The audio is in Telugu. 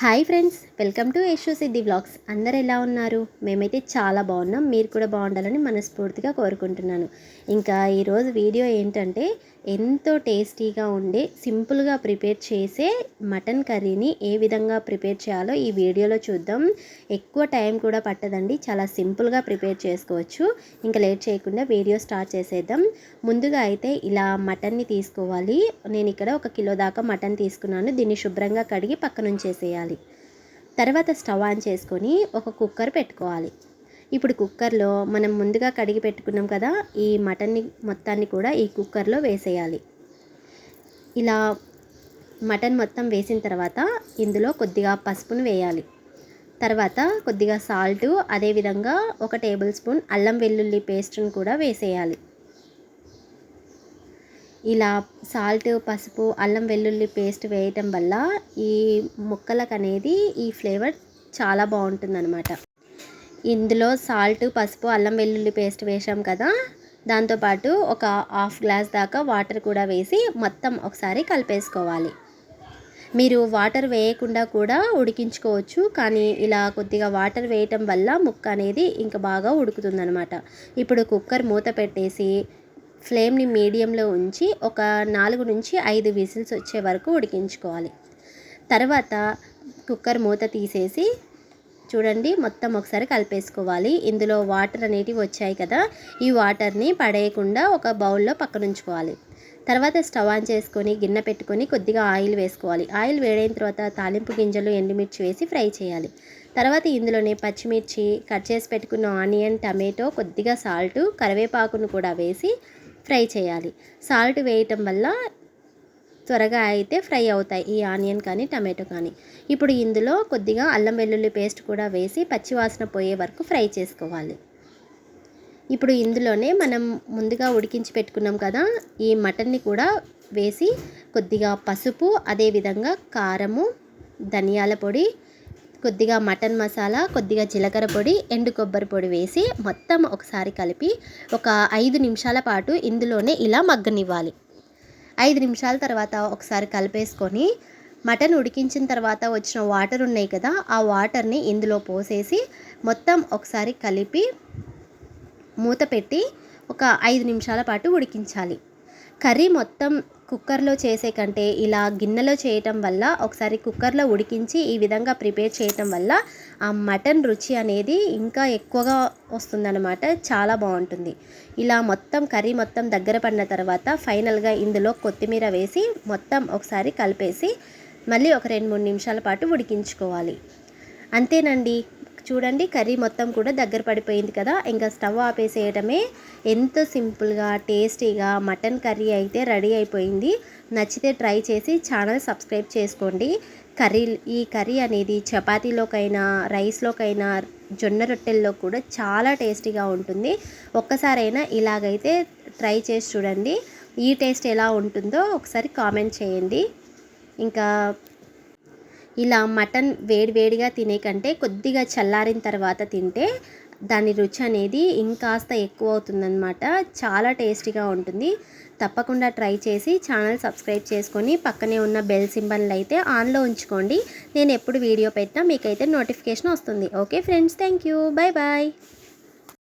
Hi friends welcome to Yashu Siddhi vlogs. అందరు ఎలా ఉన్నారు? మేమైతే చాలా బాగున్నాం. మీరు కూడా బాగుండాలని మనస్ఫూర్తిగా కోరుకుంటున్నాను. ఇంకా ఈరోజు వీడియో ఏంటంటే ఎంతో టేస్టీగా ఉండే సింపుల్గా ప్రిపేర్ చేసే మటన్ కర్రీని ఏ విధంగా ప్రిపేర్ చేయాలో ఈ వీడియోలో చూద్దాం. ఎక్కువ టైం కూడా పట్టదండి. చాలా సింపుల్గా ప్రిపేర్ చేసుకోవచ్చు. ఇంకా లేట్ చేయకుండా వీడియో స్టార్ట్ చేసేద్దాం. ముందుగా అయితే ఇలా మటన్ని తీసుకోవాలి. నేను ఇక్కడ ఒక కిలో దాకా మటన్ తీసుకున్నాను. దీన్ని శుభ్రంగా కడిగి పక్కనుంచేసేయాలి. ఉంచేసేయాలి తర్వాత స్టవ్ ఆన్ చేసుకొని ఒక కుక్కర్ పెట్టుకోవాలి. ఇప్పుడు కుక్కర్లో మనం ముందుగా కడిగి పెట్టుకున్నాం కదా ఈ మటన్ని మొత్తాన్ని కూడా ఈ కుక్కర్లో వేసేయాలి. ఇలా మటన్ మొత్తం వేసిన తర్వాత ఇందులో కొద్దిగా పసుపును వేయాలి. తర్వాత కొద్దిగా సాల్ట్ అదేవిధంగా ఒక టేబుల్ స్పూన్ అల్లం వెల్లుల్లి పేస్ట్ను కూడా వేసేయాలి. ఇలా సాల్ట్ పసుపు అల్లం వెల్లుల్లి పేస్ట్ వేయటం వల్ల ఈ ముక్కలకు అనేది ఈ ఫ్లేవర్ చాలా బాగుంటుందన్నమాట. ఇందులో సాల్ట్ పసుపు అల్లం వెల్లుల్లి పేస్ట్ వేసాం కదా దాంతోపాటు ఒక హాఫ్ గ్లాస్ దాకా వాటర్ కూడా వేసి మొత్తం ఒకసారి కలిపేసుకోవాలి. మీరు వాటర్ వేయకుండా కూడా ఉడికించుకోవచ్చు కానీ ఇలా కొద్దిగా వాటర్ వేయటం వల్ల ముక్క అనేది ఇంకా బాగా ఉడుకుతుందనమాట ఇప్పుడు కుక్కర్ మూత పెట్టేసి ఫ్లేమ్ని మీడియంలో ఉంచి ఒక నాలుగు నుంచి ఐదు విజిల్స్ వచ్చే వరకు ఉడికించుకోవాలి. తర్వాత కుక్కర్ మూత తీసేసి చూడండి మొత్తం ఒకసారి కలిపేసుకోవాలి. ఇందులో వాటర్ అనేటివి వచ్చాయి కదా ఈ వాటర్ని పడేయకుండా ఒక బౌల్లో పక్కన ఉంచుకోవాలి తర్వాత స్టవ్ ఆన్ చేసుకొని గిన్నె పెట్టుకొని కొద్దిగా ఆయిల్ వేసుకోవాలి. ఆయిల్ వేడైన తర్వాత తాలింపు గింజలు ఎండుమిర్చి వేసి ఫ్రై చేయాలి. తర్వాత ఇందులోనే పచ్చిమిర్చి కట్ చేసి పెట్టుకున్న ఆనియన్ టమాటో కొద్దిగా సాల్ట్ కరివేపాకును కూడా వేసి ఫ్రై చేయాలి. సాల్ట్ వేయటం వల్ల త్వరగా అయితే ఫ్రై అవుతాయి. ఈ ఆనియన్ కానీ టమాటో కానీ. ఇప్పుడు ఇందులో కొద్దిగా అల్లం వెల్లుల్లి పేస్ట్ కూడా వేసి పచ్చివాసన పోయే వరకు ఫ్రై చేసుకోవాలి. ఇప్పుడు ఇందులోనే మనం ముందుగా ఉడికించి పెట్టుకున్నాం కదా ఈ మటన్ని కూడా వేసి కొద్దిగా పసుపు అదేవిధంగా కారము ధనియాల పొడి కొద్దిగా మటన్ మసాలా కొద్దిగా జీలకర్ర పొడి ఎండు కొబ్బరి పొడి వేసి మొత్తం ఒకసారి కలిపి ఒక ఐదు నిమిషాల పాటు ఇందులోనే ఇలా మగ్గనివ్వాలి. ఐదు నిమిషాల తర్వాత ఒకసారి కలిపేసుకొని మటన్ ఉడికించిన తర్వాత వచ్చిన వాటర్ ఉన్నాయి కదా ఆ వాటర్ని ఇందులో పోసేసి మొత్తం ఒకసారి కలిపి మూత పెట్టి ఒక ఐదు నిమిషాల పాటు ఉడికించాలి. కర్రీ మొత్తం కుక్కర్లో చేసే కంటే ఇలా గిన్నెలో చేయటం వల్ల ఒకసారి కుక్కర్లో ఉడికించి ఈ విధంగా ప్రిపేర్ చేయటం వల్ల ఆ మటన్ రుచి అనేది ఇంకా ఎక్కువగా వస్తుందన్నమాట. చాలా బాగుంటుంది. ఇలా మొత్తం కర్రీ మొత్తం దగ్గర పడిన తర్వాత ఫైనల్గా ఇందులో కొత్తిమీర వేసి మొత్తం ఒకసారి కలిపేసి మళ్ళీ ఒక రెండు మూడు నిమిషాల పాటు ఉడికించుకోవాలి. అంతేనండి. చూడండి కర్రీ మొత్తం కూడా దగ్గర పడిపోయింది కదా. ఇంకా స్టవ్ ఆపేసేయటమే ఎంతో సింపుల్గా టేస్టీగా మటన్ కర్రీ అయితే రెడీ అయిపోయింది. నచ్చితే ట్రై చేసి ఛానల్ సబ్స్క్రైబ్ చేసుకోండి. కర్రీ ఈ కర్రీ అనేది చపాతీలోకైనా రైస్లోకైనా జొన్న రొట్టెల్లో కూడా చాలా టేస్టీగా ఉంటుంది. ఒక్కసారైనా ఇలాగైతే ట్రై చేసి చూడండి. ఈ టేస్ట్ ఎలా ఉంటుందో ఒకసారి కామెంట్ చేయండి. ఇంకా ఇలా మటన్ వేడివేడిగా తినే కంటే కొద్దిగా చల్లారిన తర్వాత తింటే దాని రుచి అనేది ఇంకాస్త ఎక్కువ అవుతుందన్నమాట. చాలా టేస్టీగా ఉంటుంది. తప్పకుండా ట్రై చేసి ఛానల్ సబ్స్క్రైబ్ చేసుకొని పక్కనే ఉన్న బెల్ సింబల్ అయితే ఆన్లో ఉంచుకోండి. నేను ఎప్పుడు వీడియో పెట్టినా మీకైతే నోటిఫికేషన్ వస్తుంది. Okay friends thank you. Bye bye